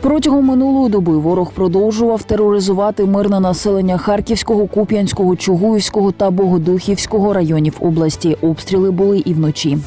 Протягом минулої доби ворог продовжував тероризувати мирне населення Харківського, Куп'янського, Чугуївського та Богодухівського районів області. Обстріли були і вночі.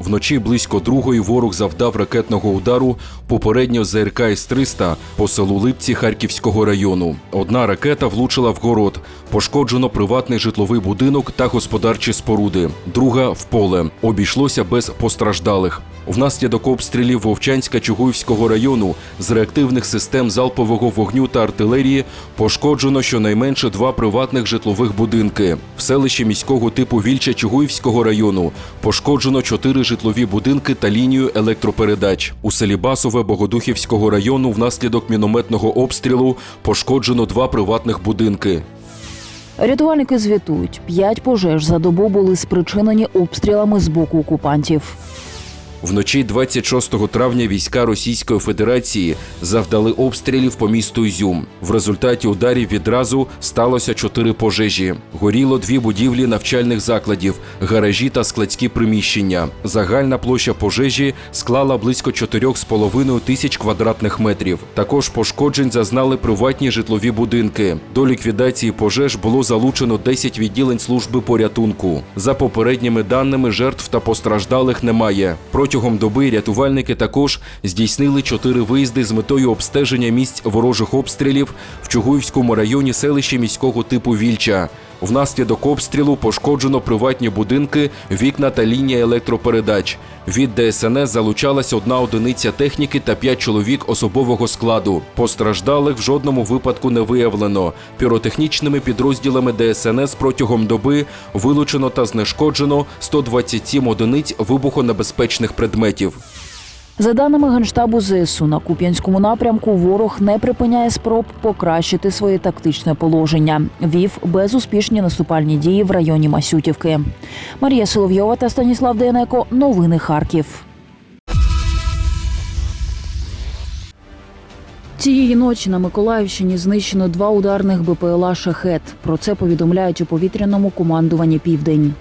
Вночі близько другої ворог завдав ракетного удару попередньо ЗРК С-300 по селу Липці Харківського району. Одна ракета влучила в город. Пошкоджено приватний житловий будинок та господарчі споруди. Друга в поле. Обійшлося без постраждалих. Внаслідок обстрілів Вовчанська Чугуївського району з реактивних систем залпового вогню та артилерії пошкоджено щонайменше два приватних житлових будинки. В селищі міського типу Вільча Чугуївського району пошкоджено чотири житлові будинки та лінію електропередач. У селі Басове Богодухівського району внаслідок мінометного обстрілу пошкоджено два приватних будинки. Рятувальники звітують, п'ять пожеж за добу були спричинені обстрілами з боку окупантів. Вночі 26 травня війська Російської Федерації завдали обстрілів по місту Ізюм. В результаті ударів відразу сталося чотири пожежі. Горіло дві будівлі навчальних закладів, гаражі та складські приміщення. Загальна площа пожежі склала близько 4,5 тисяч квадратних метрів. Також пошкоджень зазнали приватні житлові будинки. До ліквідації пожеж було залучено 10 відділень служби порятунку. За попередніми даними, жертв та постраждалих немає. Протягом доби рятувальники також здійснили чотири виїзди з метою обстеження місць ворожих обстрілів в Чугуївському районі селища міського типу Вільча. Внаслідок обстрілу пошкоджено приватні будинки, вікна та лінія електропередач. Від ДСНС залучалась одна одиниця техніки та п'ять чоловік особового складу. Постраждалих в жодному випадку не виявлено. Піротехнічними підрозділами ДСНС протягом доби вилучено та знешкоджено 127 одиниць вибухонебезпечних предметів. За даними Генштабу ЗСУ, на Куп'янському напрямку ворог не припиняє спроб покращити своє тактичне положення. Вів безуспішні наступальні дії в районі Масютівки. Марія Соловйова та Станіслав Денеко. Новини Харків. Цієї ночі на Миколаївщині знищено два ударних БПЛА «Шахет». Про це повідомляють у повітряному командуванні Південь.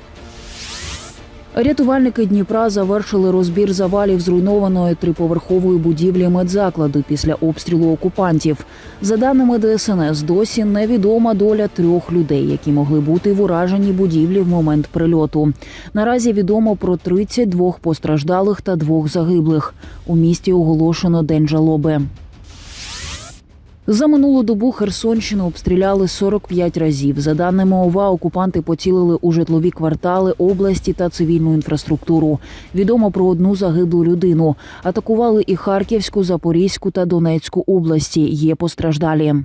Рятувальники Дніпра завершили розбір завалів зруйнованої триповерхової будівлі медзакладу після обстрілу окупантів. За даними ДСНС, досі невідома доля трьох людей, які могли бути в ураженій будівлі в момент прильоту. Наразі відомо про 32 постраждалих та двох загиблих. У місті оголошено день жалоби. За минулу добу Херсонщину обстріляли 45 разів. За даними ОВА, окупанти поцілили у житлові квартали області та цивільну інфраструктуру. Відомо про одну загиблу людину. Атакували і Харківську, Запорізьку та Донецьку області. Є постраждалі.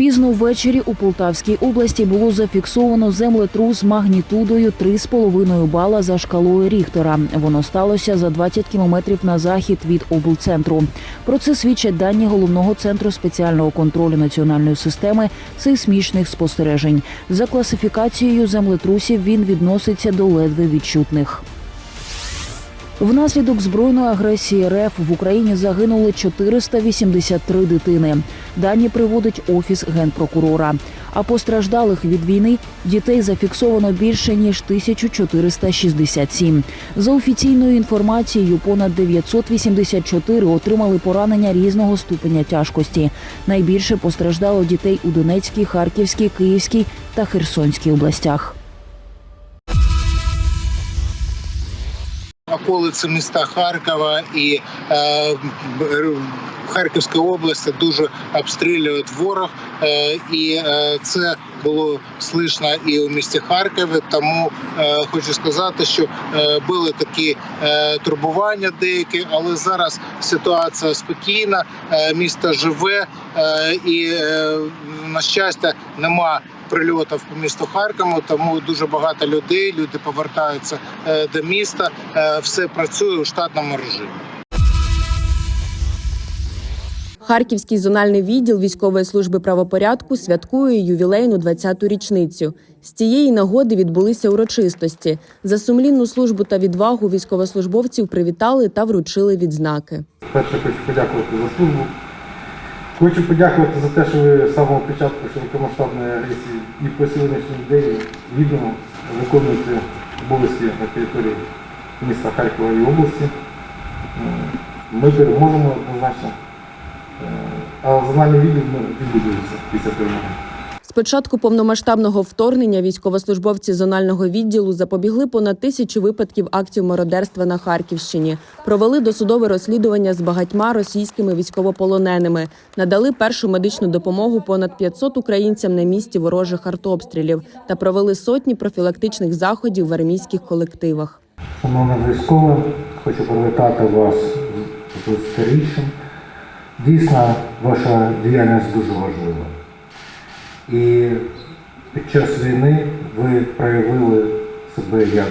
Пізно ввечері у Полтавській області було зафіксовано землетрус магнітудою 3,5 бала за шкалою Ріхтера. Воно сталося за 20 кілометрів на захід від облцентру. Про це свідчать дані головного центру спеціального контролю національної системи сейсмічних спостережень. За класифікацією землетрусів він відноситься до ледве відчутних. Внаслідок збройної агресії РФ в Україні загинули 483 дитини. Дані приводить офіс генпрокурора. А постраждалих від війни дітей зафіксовано більше ніж 1467. За офіційною інформацією, понад 984 отримали поранення різного ступеня тяжкості. Найбільше постраждало дітей у Донецькій, Харківській, Київській та Херсонській областях. Околиці міста Харкова і е, Харківська область дуже обстрілюють ворог, е, і е, це було слышно і у місті Харкові. Тому е, хочу сказати, що е, були такі е, турбування деякі, але зараз ситуація спокійна, е, місто живе е, і е, на щастя нема прильотів по місту Харкову, тому дуже багато людей. Люди повертаються е, до міста. Е, Все працює у штатному режимі. Харківський зональний відділ військової служби правопорядку святкує ювілейну 20-ту річницю. З цієї нагоди відбулися урочистості. За сумлінну службу та відвагу військовослужбовців привітали та вручили відзнаки. Перше хочу подякувати за службу. Хочу подякувати за те, що ви з самого початку широкомасштабної агресії і по сьогоднішній день відомо виконуєте обов'язки на території міста Харкова і області. Ми переможемо однозначно. Е, А зональний відділ ну, відбудується після перемоги. Початку повномасштабного вторгнення військовослужбовці зонального відділу запобігли понад тисячу випадків актів мародерства на Харківщині, провели досудове розслідування з багатьма російськими військовополоненими, надали першу медичну допомогу понад 500 українцям на місці ворожих артобстрілів та провели сотні профілактичних заходів в армійських колективах. Шановна військова, хочу привітати вас з старішим. Дійсно, ваша діяльність дуже важлива. І під час війни ви проявили себе як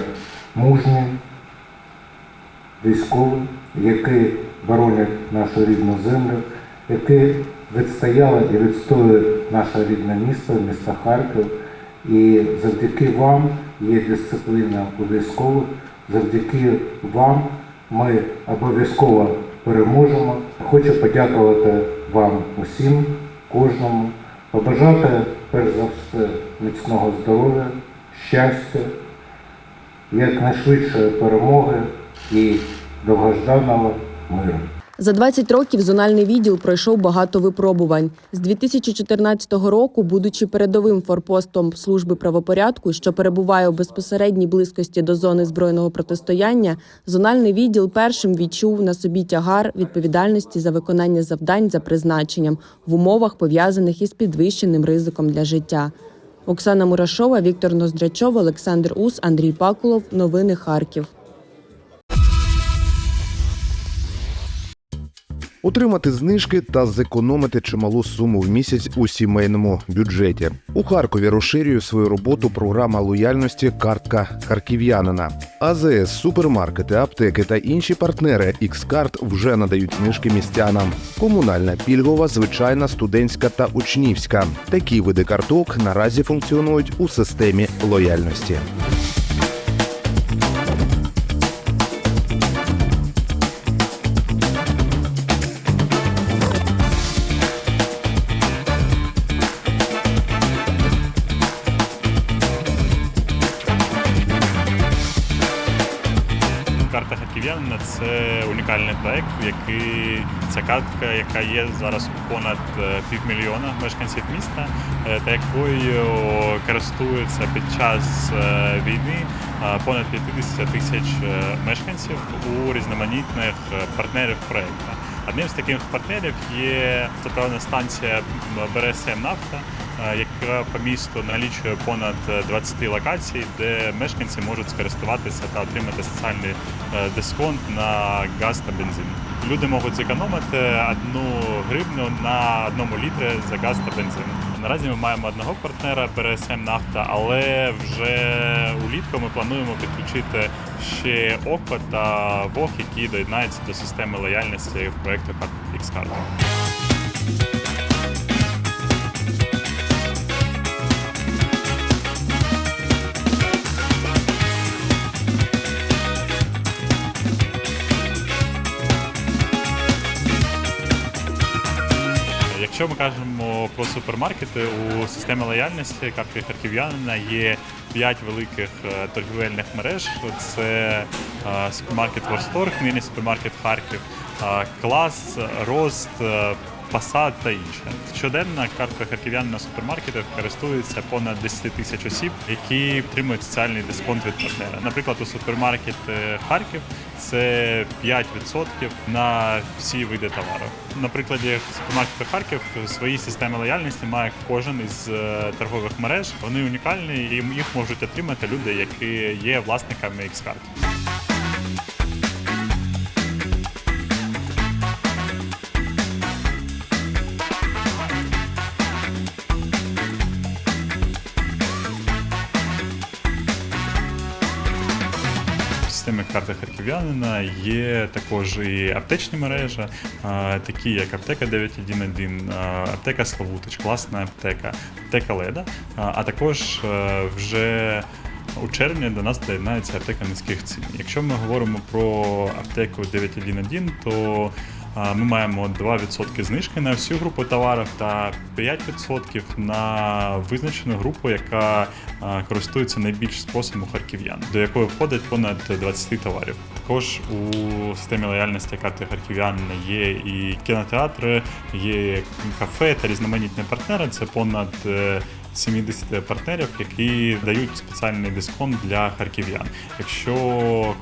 мужні військові, які боронять нашу рідну землю, які відстояли і відстоюють наше рідне місто, місто Харків. І завдяки вам є дисципліна у військових, завдяки вам ми обов'язково переможемо. Хочу подякувати вам усім, кожному, побажати перш за все міцного здоров'я, щастя, якнайшвидшої перемоги і довгожданого миру. За 20 років зональний відділ пройшов багато випробувань. З 2014 року, будучи передовим форпостом служби правопорядку, що перебуває у безпосередній близькості до зони збройного протистояння, зональний відділ першим відчув на собі тягар відповідальності за виконання завдань за призначенням в умовах пов'язаних із підвищеним ризиком для життя. Оксана Мурашова, Віктор Ноздрячов, Олександр Ус, Андрій Пакулов. Новини Харків. Отримати знижки та зекономити чималу суму в місяць у сімейному бюджеті. У Харкові розширює свою роботу програма лояльності Картка харків'янина. АЗС, супермаркети, аптеки та інші партнери X-Card вже надають знижки містянам. Комунальна, пільгова, звичайна, студентська та учнівська. Такі види карток наразі функціонують у системі лояльності. Який ця картка, яка є зараз понад е, півмільйона мешканців міста, е, та якою користуються під час е, війни понад 50 тисяч мешканців у різноманітних партнерів проекту. Одним з таких партнерів є заправна станція БРСМ Нафта, яка по місту налічує понад е, 20 локацій, де мешканці можуть скористуватися та отримати соціальний е, дисконт на газ та бензин. Люди можуть зекономити одну гривню на одному літрі за газ та бензин. Наразі ми маємо одного партнера БРСМ Нафта, але вже улітку ми плануємо підключити ще ОКО та ВОГ, які доєднаються до системи лояльності проекту X-Card. Якщо ми кажемо про супермаркети, у системі лояльності карти харків'янина є п'ять великих е, торгівельних мереж. Це е, супермаркет Ворсторг, міні-супермаркет Харків, е, Клас, Рост, Пасад та інше. Щоденно картка харків'янина в супермаркетах користується понад 10 тисяч осіб, які отримують соціальний дисконт від партнера. Наприклад, у супермаркет е, Харків це 5% на всі види товару. На прикладі супермаркету Харків свої системи лояльності має кожен із е, торгових мереж. Вони унікальні і їх можуть отримати люди, які є власниками X-Card. В карти харків'янина є також і аптечні мережі, такі як аптека 911, а, аптека Славутич, класна аптека, аптека Леда, а також е, вже у червні до нас доєднається аптека низьких цін. Якщо ми говоримо про аптеку 911, то ми маємо 2% знижки на всю групу товарів та 5% на визначену групу, яка користується найбільш спросом у харків'ян, до якої входить понад 20 товарів. Також у системі лояльності карти харків'ян є і кінотеатри, є кафе та різноманітні партнери. Це понад е, 70 партнерів, які дають спеціальний дисконт для харків'ян. Якщо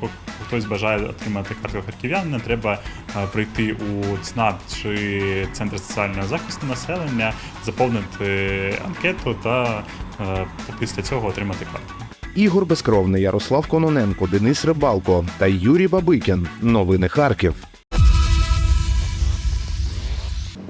хтось бажає отримати картку харків'янина, треба е, прийти у ЦНАП чи Центр соціального захисту населення, заповнити анкету та е, після цього отримати картку. Ігор Безкровний, Ярослав Кононенко, Денис Рибалко та Юрій Бабикін. Новини Харків.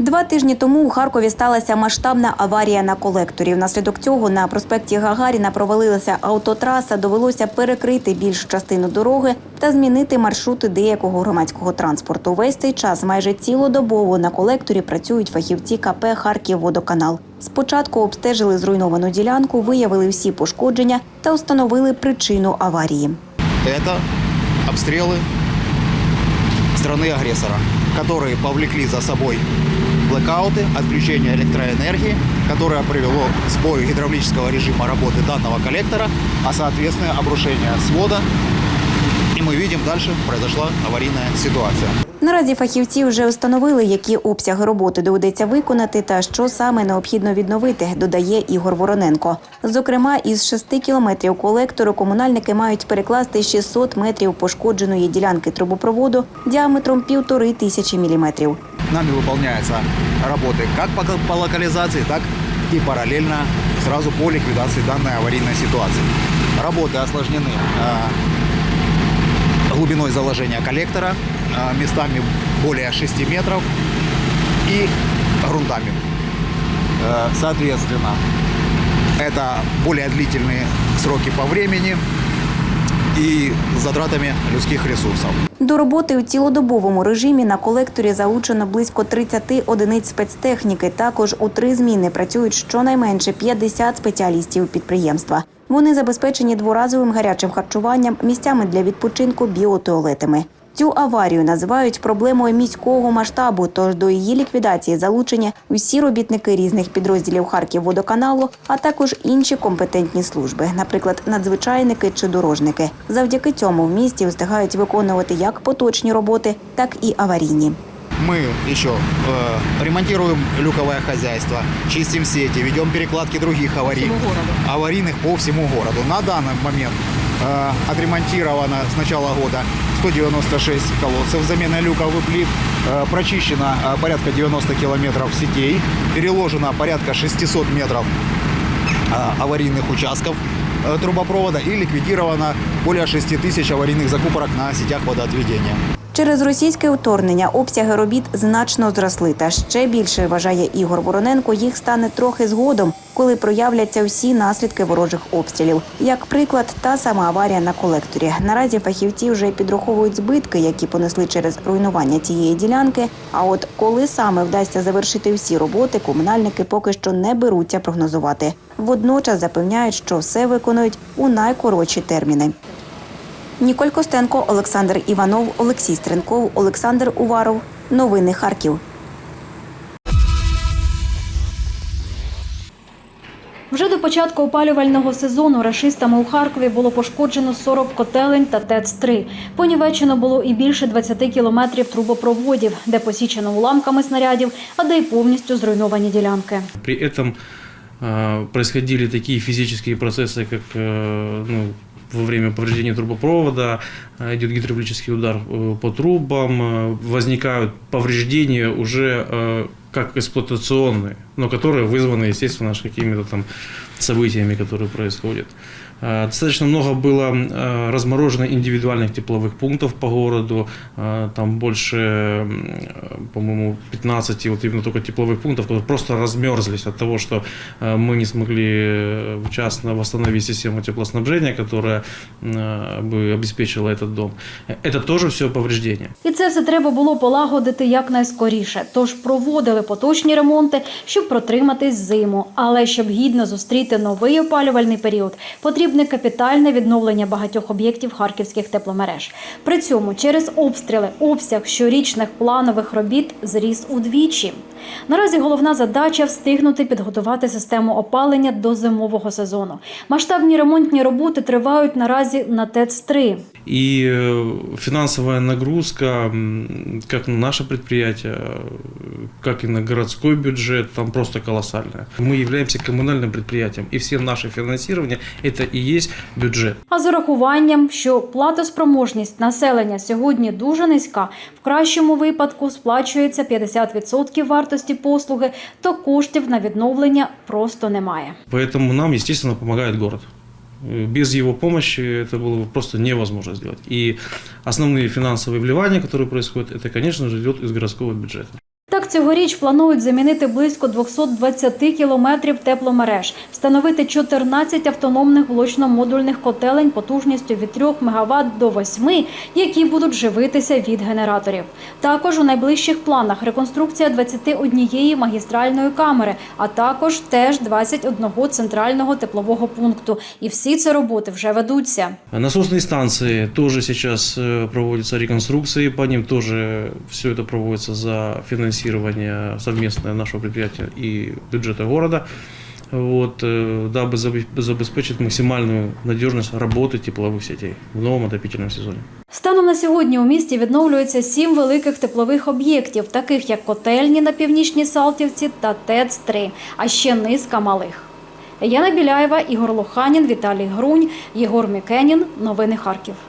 Два тижні тому у Харкові сталася масштабна аварія на колекторі. Внаслідок цього на проспекті Гагаріна провалилася автотраса, довелося перекрити більшу частину дороги та змінити маршрути деякого громадського транспорту. Весь цей час майже цілодобово на колекторі працюють фахівці КП «Харківводоканал». Спочатку обстежили зруйновану ділянку, виявили всі пошкодження та встановили причину аварії. это обстрелы страны-агрессора, которые повлекли за собой блэкауты, отключение электроэнергии, которое привело к сбою гидравлического режима работы данного коллектора, а соответственно обрушение свода. И мы видим, дальше произошла аварийная ситуация. Наразі фахівці вже встановили, які обсяги роботи доведеться виконати та що саме необхідно відновити, додає Ігор Вороненко. Зокрема, із 6 кілометрів колектору комунальники мають перекласти 600 метрів пошкодженої ділянки трубопроводу діаметром півтори тисячі міліметрів. Нами выполняются работы как по, по локализации, так и параллельно сразу по ликвидации данной аварийной ситуации. Работы осложнены э, глубиной заложения коллектора, э, местами более 6 метров и грунтами. Э, соответственно, это более длительные сроки по времени и затратами людских ресурсов. До роботи у цілодобовому режимі на колекторі залучено близько 30 одиниць спецтехніки. Також у три зміни працюють щонайменше 50 спеціалістів підприємства. Вони забезпечені дворазовим гарячим харчуванням, місцями для відпочинку, біотуалетами. Цю аварію називають проблемою міського масштабу. Тож до її ліквідації залучені усі робітники різних підрозділів Харківводоканалу, а також інші компетентні служби, наприклад, надзвичайники чи дорожники. Завдяки цьому в місті встигають виконувати як поточні роботи, так і аварійні. Мы еще э, ремонтируем люковое хозяйство, чистим сети, ведем перекладки других аварий, аварийных по всему городу. На данный момент э, отремонтировано с начала года 196 колодцев, замена люков и плит, э, прочищено э, порядка 90 километров сетей, переложено порядка 600 метров э, аварийных участков э, трубопровода и ликвидировано более 6 тысяч аварийных закупорок на сетях водоотведения. Через російське вторгнення обсяги робіт значно зросли. Та ще більше вважає Ігор Вороненко. Їх стане трохи згодом, коли проявляться всі наслідки ворожих обстрілів. Як приклад, та сама аварія на колекторі. Наразі фахівці вже підраховують збитки, які понесли через руйнування цієї ділянки. А от коли саме вдасться завершити всі роботи, комунальники поки що не беруться прогнозувати. Водночас запевняють, що все виконують у найкоротші терміни. Ніколь Костенко, Олександр Іванов, Олексій Стренков, Олександр Уваров. Новини Харків. Вже до початку опалювального сезону рашистами у Харкові було пошкоджено 40 котелень та ТЕЦ-3. Понівечено було і більше 20 кілометрів трубопроводів, де посічено уламками снарядів, а де й повністю зруйновані ділянки. При этом э, происходили такие физические процессы, как э, ну, во время повреждения трубопровода э, идет гидравлический удар э, по трубам, э, возникают повреждения уже э, как эксплуатационные, но которые вызваны, естественно, ж какими-то там событиями, которые происходят. Э, Достаточно много было э, разморожено индивидуальных тепловых пунктов по городу, э, там больше, м, э, по-моему, 15 вот именно только тепловых пунктов, которые просто размерзлись от того, что э, мы не смогли э, вчасно восстановить систему теплоснабжения, которая э, бы обеспечила этот дом. Э, Это тоже все повреждения. І це все треба було полагодити якнайскоріше. Тож проводили поточні ремонти, щоб протриматись зиму. Але щоб гідно зустріти новий опалювальний період, потрібно потрібне капітальне відновлення багатьох об'єктів харківських тепломереж. При цьому через обстріли обсяг щорічних планових робіт зріс удвічі. Наразі головна задача встигнути підготувати систему опалення до зимового сезону. Масштабні ремонтні роботи тривають наразі на ТЕЦ-3. И э, финансовая нагрузка, м, как на наше предприятие, э, как и на городской бюджет, там просто колоссальная. Мы являемся коммунальным предприятием, и все наше финансирование – это и есть бюджет. А з урахуванням, що платоспроможність населення сьогодні дуже низька, в кращому випадку сплачується 50% вартості послуги, то коштів на відновлення просто немає. Поэтому нам, естественно, помогает город. Э, Без его помощи это было бы просто невозможно сделать. И основные финансовые вливания, которые происходят, это, конечно же, идет из городского бюджета. Так, цьогоріч планують замінити близько 220 кілометрів тепломереж, встановити 14 автономних блочно-модульних котелень потужністю від 3 МВт до 8, які будуть живитися від генераторів. Також у найближчих планах реконструкція 21 магістральної камери, а також теж 21 центрального теплового пункту. І всі ці роботи вже ведуться. Насосные станции тоже сейчас э, проводятся реконструкции, по ним тоже все это проводится за финансирование совместное нашего предприятия и бюджета города. Вот, э, дабы забе- забеспечить максимальную надежность работы тепловых сетей в новом отопительном сезоне. Станом на сьогодні у місті відновлюється сім великих теплових об'єктів, таких як котельні на північній Салтівці та ТЕЦ-3, а ще низка малих. Яна Біляєва, Ігор Лоханін, Віталій Грунь, Єгор Мікенін. Новини Харків. –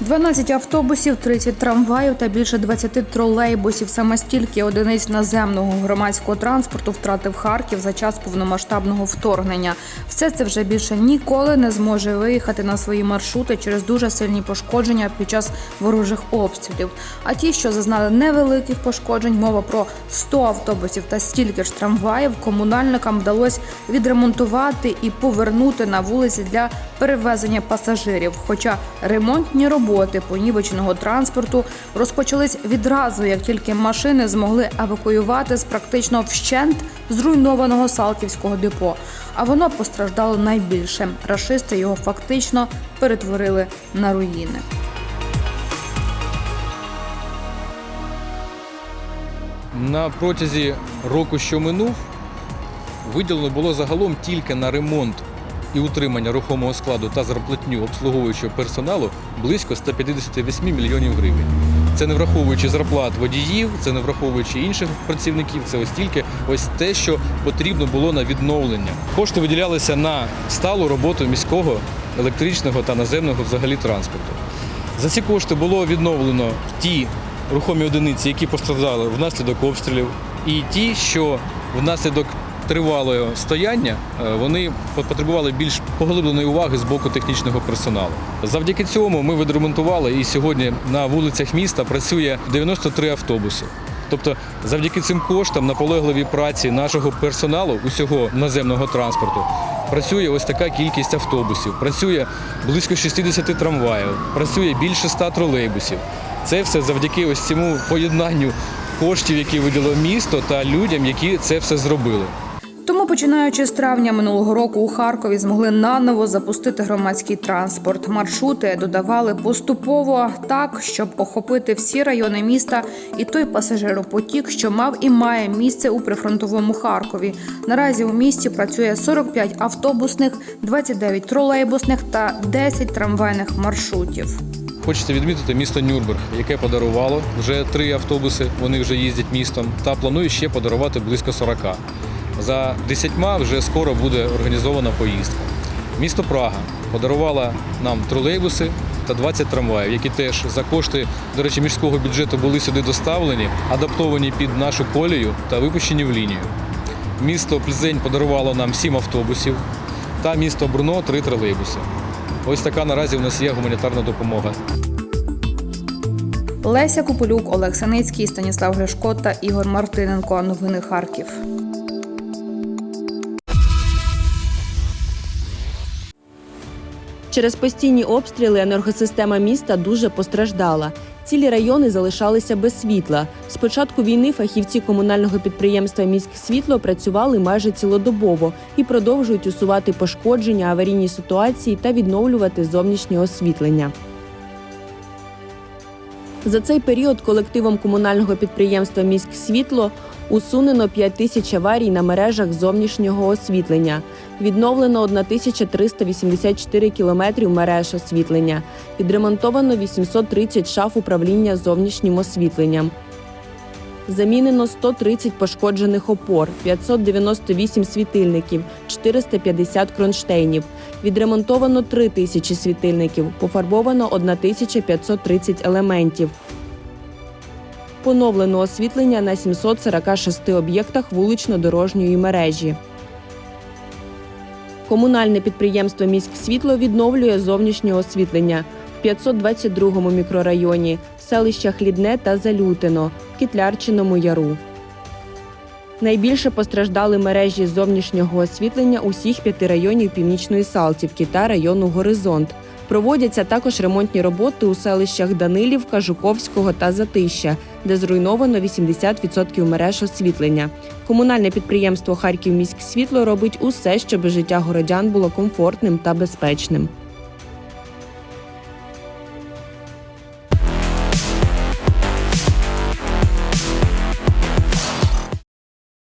12 автобусів, 30 трамваїв та більше 20 тролейбусів. Саме стільки одиниць наземного громадського транспорту втратив Харків за час повномасштабного вторгнення. Все це вже більше ніколи не зможе виїхати на свої маршрути через дуже сильні пошкодження під час ворожих обстрілів. А ті, що зазнали невеликих пошкоджень, мова про 100 автобусів та стільки ж трамваїв, комунальникам вдалося відремонтувати і повернути на вулиці для перевезення пасажирів. Хоча ремонтні роботи понівеченого транспорту розпочались відразу, як тільки машини змогли евакуювати з практично вщент зруйнованого Салтівського депо. А воно постраждало найбільше. Рашисти його фактично перетворили на руїни. На протязі року, що минув, виділено було загалом тільки на ремонт і утримання рухомого складу та зарплатню обслуговуючого персоналу близько 158 мільйонів гривень. Це не враховуючи зарплат водіїв, це не враховуючи інших працівників, це ось тільки ось те, що потрібно було на відновлення. Кошти виділялися на сталу роботу міського електричного та наземного взагалі транспорту. За ці кошти було відновлено ті рухомі одиниці, які постраждали внаслідок обстрілів, і ті, що внаслідок тривалого стояння е, вони потребували більш поглибленої уваги з боку технічного персоналу. Завдяки цьому ми відремонтували і сьогодні на вулицях міста працює 93 автобуси. Тобто, завдяки цим коштам, наполегливій праці нашого персоналу, усього наземного транспорту, працює ось така кількість автобусів, працює близько 60 трамваїв, працює більше 100 тролейбусів. Це все завдяки ось цьому поєднанню коштів, які виділило місто, та людям, які це все зробили. Тому, починаючи з травня минулого року, у Харкові змогли наново запустити громадський транспорт. Маршрути додавали поступово так, щоб охопити всі райони міста і той пасажиропотік, що мав і має місце у прифронтовому Харкові. Наразі у місті працює 45 автобусних, 29 тролейбусних та 10 трамвайних маршрутів. Хочеться відмітити місто Нюрнберг, яке подарувало вже три автобуси. Вони вже їздять містом, та планує ще подарувати близько 40. За десятьма вже скоро буде організована поїздка. Місто Прага подарувала нам тролейбуси та 20 трамваїв, які теж за кошти, до речі, міського бюджету були сюди доставлені, адаптовані під нашу колію та випущені в лінію. Місто Пльзень подарувало нам 7 автобусів та місто Бруно 3 тролейбуси. Ось така наразі у нас є гуманітарна допомога. Леся Куполюк, Олег Саницький, Станіслав Гришко та Ігор Мартиненко. Новини Харків. Через постійні обстріли енергосистема міста дуже постраждала. Цілі райони залишалися без світла. З початку війни фахівці комунального підприємства «Міськсвітло» працювали майже цілодобово і продовжують усувати пошкодження, аварійні ситуації та відновлювати зовнішнє освітлення. За цей період колективом комунального підприємства «Міськсвітло» усунено 5 тисяч аварій на мережах зовнішнього освітлення, відновлено 1384 кілометрів мереж освітлення, відремонтовано 830 шаф управління зовнішнім освітленням. Замінено 130 пошкоджених опор, 598 світильників, 450 кронштейнів. Відремонтовано 3 тисячі світильників, пофарбовано 1530 елементів. Поновлено освітлення на 746 об'єктах вулично-дорожньої мережі. Комунальне підприємство «Міськсвітло» відновлює зовнішнє освітлення в 522-му мікрорайоні, селищах Лідне та Залютино, в Кітлярчиному яру. Найбільше постраждали мережі зовнішнього освітлення усіх п'яти районів Північної Салтівки та району Горизонт. Проводяться також ремонтні роботи у селищах Данилівка, Жуковського та Затища, де зруйновано 80% мереж освітлення. Комунальне підприємство Харківміськсвітло робить усе, щоб життя городян було комфортним та безпечним.